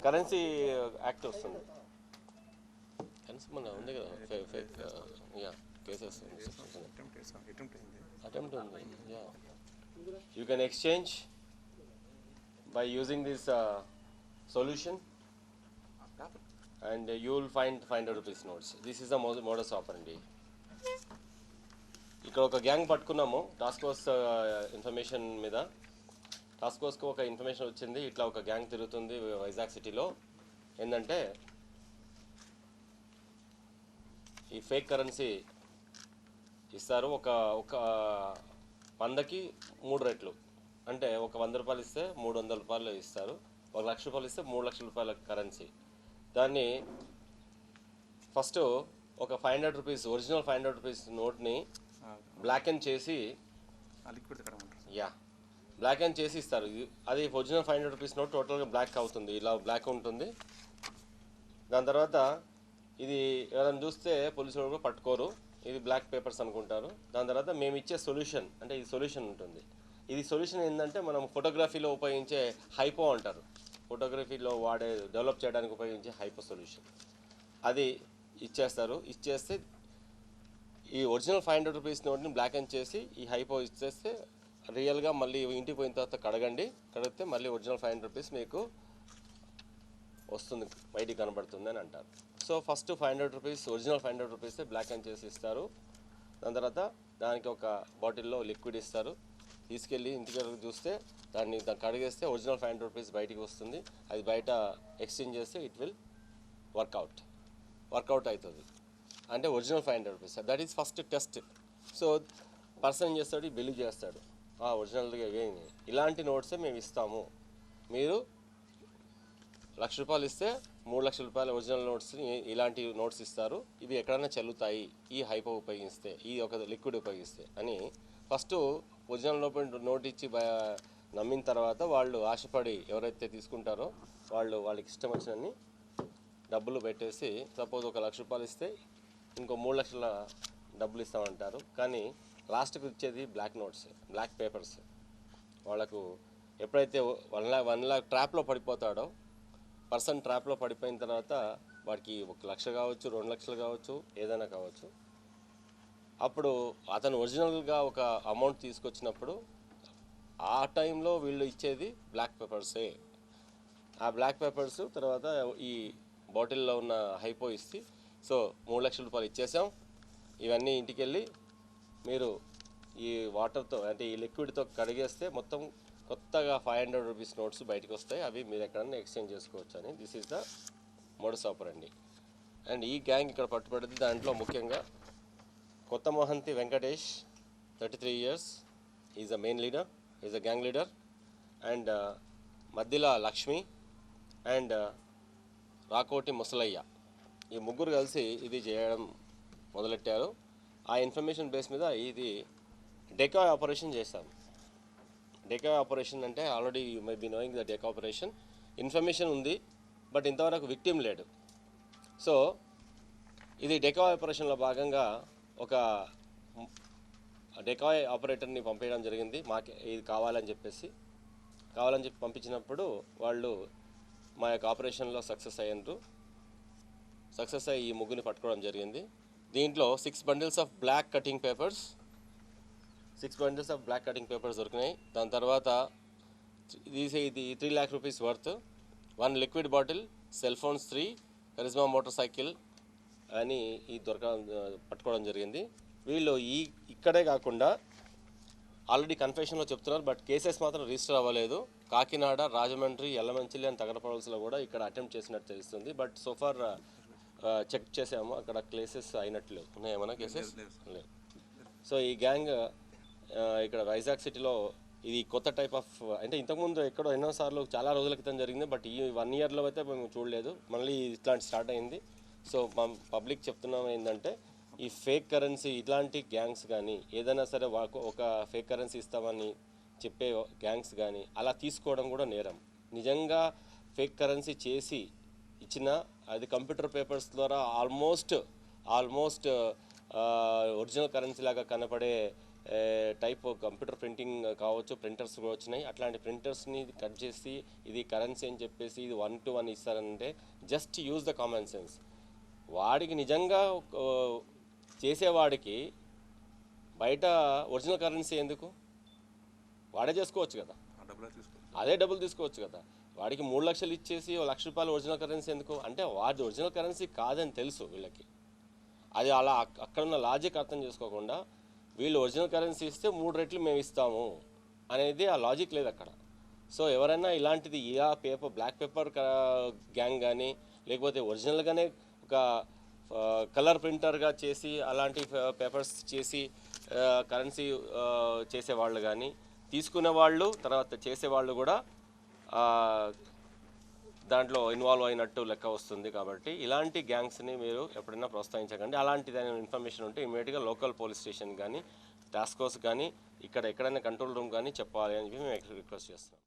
Currency act వస్తుంది. Currency మన ఉంది కదా ఫే- ఫేక్ యా కేసెస్ అటెంప్ట్ ఉంది yeah. You can exchange by using this solution and you will find five hundred rupees notes this is the modus operandi ఇక్కడ ఒక gang పట్టుకున్నాము task force information మీద. టాస్క్ ఫోర్స్కి ఒక ఇన్ఫర్మేషన్ వచ్చింది. ఇట్లా ఒక గ్యాంగ్ తిరుగుతుంది వైజాగ్ సిటీలో. ఏంటంటే ఈ ఫేక్ కరెన్సీ ఇస్తారు. ఒక ఒక వందకి మూడు రెట్లు. అంటే ఒక వంద రూపాయలు ఇస్తే మూడు వందల రూపాయలు ఇస్తారు. ఒక లక్ష రూపాయలు ఇస్తే మూడు లక్షల రూపాయల కరెన్సీ. దాన్ని ఫస్ట్ ఒక five hundred rupees original five hundred rupees నోట్ని black and చేసి యా బ్లాక్ అండ్ చేసి ఇస్తారు. ఇది- అది original five hundred rupees note టోటల్గా బ్లాక్ అవుతుంది. ఇలా బ్లాక్ ఉంటుంది. దాని తర్వాత ఇది ఎవరైనా చూస్తే పోలీసులు కూడా పట్టుకోరు. ఇది బ్లాక్ పేపర్స్ అనుకుంటారు. దాని తర్వాత మేము ఇచ్చే సొల్యూషన్ అంటే ఇది సొల్యూషన్ ఉంటుంది. ఇది సొల్యూషన్ ఏంటంటే మనం ఫోటోగ్రఫీలో ఉపయోగించే హైపో అంటారు. ఫోటోగ్రఫీలో వాడే డెవలప్ చేయడానికి ఉపయోగించే హైపో సొల్యూషన్ అది ఇచ్చేస్తారు. ఇచ్చేస్తే ఈ ఒరిజినల్ ఫైవ్ హండ్రెడ్ రూపీస్ నోట్ని బ్లాక్ అండ్ చేసి ఈ హైపో ఇచ్చేస్తే రియల్గా మళ్ళీ ఇంటికి పోయిన తర్వాత కడగండి. కడిగితే మళ్ళీ ఒరిజినల్ ఫైవ్ హండ్రెడ్ రూపీస్ మీకు వస్తుంది. బయటికి కనబడుతుంది అని అంటారు. So first five hundred rupees original five hundred rupees black and చేసి ఇస్తారు. దాని తర్వాత దానికి ఒక బాటిల్లో లిక్విడ్ ఇస్తారు. తీసుకెళ్ళి ఇంటికి చూస్తే దాన్ని దాన్ని కడిగేస్తే ఒరిజినల్ ఫైవ్ హండ్రెడ్ రూపీస్ బయటికి వస్తుంది. అది బయట ఎక్స్చేంజ్ చేస్తే ఇట్ విల్ వర్కౌట్ వర్కౌట్ అవుతుంది. అంటే original five hundred rupees. That is first test. So person ఏం చేస్తాడు? బిలీవ్ చేస్తాడు. ఒరిజినల్గా ఏమి ఇలాంటి నోట్సే మేము ఇస్తాము. మీరు లక్ష రూపాయలు ఇస్తే మూడు లక్షల రూపాయల ఒరిజినల్ నోట్స్ని ఇలాంటి నోట్స్ ఇస్తారు. ఇవి ఎక్కడైనా చల్లుతాయి. ఈ హైపో ఉపయోగిస్తే ఈ ఒక లిక్విడ్ ఉపయోగిస్తే అని ఫస్ట్ ఒరిజినల్ నోట్ ఇచ్చి నమ్మిన తర్వాత వాళ్ళు ఆశపడి ఎవరైతే తీసుకుంటారో వాళ్ళు వాళ్ళకి ఇష్టం వచ్చినన్ని డబ్బులు పెట్టేసి సపోజ్ ఒక లక్ష రూపాయలు ఇస్తే ఇంకో మూడు లక్షల డబ్బులు ఇస్తామంటారు. కానీ లాస్ట్కి ఇచ్చేది బ్లాక్ నోట్స్ బ్లాక్ పేపర్స్ వాళ్ళకు ఎప్పుడైతే వన్ ల్యాక్ వన్ ల్యాక్ ట్రాప్లో పడిపోతాడో పర్సన్ ట్రాప్లో పడిపోయిన తర్వాత వాడికి ఒక లక్ష కావచ్చు రెండు లక్షలు కావచ్చు ఏదైనా కావచ్చు. అప్పుడు అతను ఒరిజినల్గా ఒక అమౌంట్ తీసుకొచ్చినప్పుడు ఆ టైంలో వీళ్ళు ఇచ్చేది బ్లాక్ పేపర్సే ఆ బ్లాక్ పేపర్స్ తర్వాత ఈ బాటిల్లో ఉన్న హైపో ఇస్తే సో మూడు లక్షల రూపాయలు ఇచ్చేసాం. ఇవన్నీ ఇంటికి వెళ్ళి మీరు ఈ వాటర్తో అంటే ఈ లిక్విడ్తో కడిగేస్తే మొత్తం కొత్తగా ఫైవ్ హండ్రెడ్ రూపీస్ నోట్స్ బయటకు వస్తాయి. అవి మీరు ఎక్కడన్నా ఎక్స్చేంజ్ చేసుకోవచ్చు అని this is the modus operandi and. ఈ గ్యాంగ్ ఇక్కడ పట్టుబడింది. దాంట్లో ముఖ్యంగా కొత్త Mahanti Venkatesh thirty three years. Is a main leader is a gang leader and uh, మధ్యల లక్ష్మి అండ్ uh, రాకోటి ముసలయ్య. ఈ ముగ్గురు కలిసి ఇది చేయడం మొదలెట్టారు. ఆ ఇన్ఫర్మేషన్ బేస్ మీద ఇది డెకా ఆపరేషన్ చేస్తాం. డెకా ఆపరేషన్ అంటే already you may be knowing the decoy operation. Information ఉంది బట్ ఇంతవరకు విక్టిమ్ లేడు సో ఇది డెకా ఆపరేషన్లో భాగంగా ఒక డెకాయ్ ఆపరేటర్ని పంపించడం జరిగింది. మాకే ఇది కావాలని చెప్పేసి కావాలని చెప్పి పంపించినప్పుడు వాళ్ళు మా యొక్క ఆపరేషన్లో సక్సెస్ అయ్యారు సక్సెస్ అయ్యి ఈ ముగ్గుని పట్టుకోవడం జరిగింది. దీంట్లో six bundles of black cutting papers six bundles of black cutting papers దొరికినాయి. దాని తర్వాత ఇది ఇది three lakh rupees worth one liquid bottle cell phones three Karizma motorcycle అని ఈ దొరక పట్టుకోవడం జరిగింది. వీళ్ళు ఈ ఇక్కడే కాకుండా ఆల్రెడీ కన్ఫెషన్లో చెప్తున్నారు బట్ కేసెస్ మాత్రం రిజిస్టర్ అవ్వలేదు. కాకినాడ రాజమండ్రి ఎల్లమంచిలి అండ్ తగరపడవలసిలో కూడా ఇక్కడ అటెంప్ట్ చేసినట్టు తెలుస్తుంది. బట్ సోఫార్ చెక్ చేసాము. అక్కడ కేసెస్ అయినట్లు లేవు ఉన్నాయి ఏమైనా కేసెస్ లేవు సో ఈ గ్యాంగ్ ఇక్కడ వైజాగ్ సిటీలో ఇది కొత్త టైప్ ఆఫ్ అంటే ఇంతకుముందు ఎక్కడో ఎన్నోసార్లు చాలా రోజుల క్రితం జరిగింది. బట్ ఈ వన్ ఇయర్లో అయితే మేము చూడలేదు. మళ్ళీ ఇట్లాంటి స్టార్ట్ అయింది. సో మా పబ్లిక్ చెప్తున్నాం ఏంటంటే ఈ ఫేక్ కరెన్సీ ఇట్లాంటి గ్యాంగ్స్ కానీ ఏదైనా సరే వాకు ఒక ఫేక్ కరెన్సీ ఇస్తామని చెప్పే గ్యాంగ్స్ కానీ అలా తీసుకోవడం కూడా నేరం. నిజంగా ఫేక్ కరెన్సీ చేసి ఇచ్చిన అది కంప్యూటర్ పేపర్స్ ద్వారా ఆల్మోస్ట్ ఆల్మోస్ట్ ఒరిజినల్ కరెన్సీ లాగా కనపడే టైప్ కంప్యూటర్ ప్రింటింగ్ కావచ్చు ప్రింటర్స్ కూడా వచ్చినాయి. అట్లాంటి ప్రింటర్స్ని కట్ చేసి ఇది కరెన్సీ అని చెప్పేసి ఇది వన్ టు వన్ ఇస్తారంటే just use the common sense. వాడికి నిజంగా చేసేవాడికి బయట ఒరిజినల్ కరెన్సీ ఎందుకు? వాడే చేసుకోవచ్చు కదా. అదే డబ్బులు తీసుకోవచ్చు కదా. వాడికి మూడు లక్షలు ఇచ్చేసి లక్ష రూపాయలు ఒరిజినల్ కరెన్సీ ఎందుకు? అంటే వాడి ఒరిజినల్ కరెన్సీ కాదని తెలుసు వీళ్ళకి. అది అలా అక్కడ ఉన్న లాజిక్ అర్థం చేసుకోకుండా వీళ్ళు ఒరిజినల్ కరెన్సీ ఇస్తే మూడు రెట్లు మేము ఇస్తాము అనేది ఆ లాజిక్ లేదు అక్కడ. సో ఎవరైనా ఇలాంటిది ఇలా పేపర్ బ్లాక్ పేపర్ గ్యాంగ్ కానీ లేకపోతే ఒరిజినల్గానే ఒక కలర్ ప్రింటర్గా చేసి అలాంటి పేపర్స్ చేసి కరెన్సీ చేసేవాళ్ళు కానీ తీసుకునే వాళ్ళు తర్వాత చేసేవాళ్ళు కూడా దాంట్లో ఇన్వాల్వ్ అయినట్టు లెక్క వస్తుంది కాబట్టి ఇలాంటి గ్యాంగ్స్ని మీరు ఎప్పుడైనా ప్రోత్సహించకండి. అలాంటి దాని ఇన్ఫర్మేషన్ ఉంటే ఇమీడియట్గా లోకల్ పోలీస్ స్టేషన్ కానీ టాస్క్ ఫోర్స్ కానీ ఇక్కడ ఎక్కడైనా కంట్రోల్ రూమ్ కానీ చెప్పాలి అని చెప్పి మేము రిక్వెస్ట్ చేస్తున్నాం.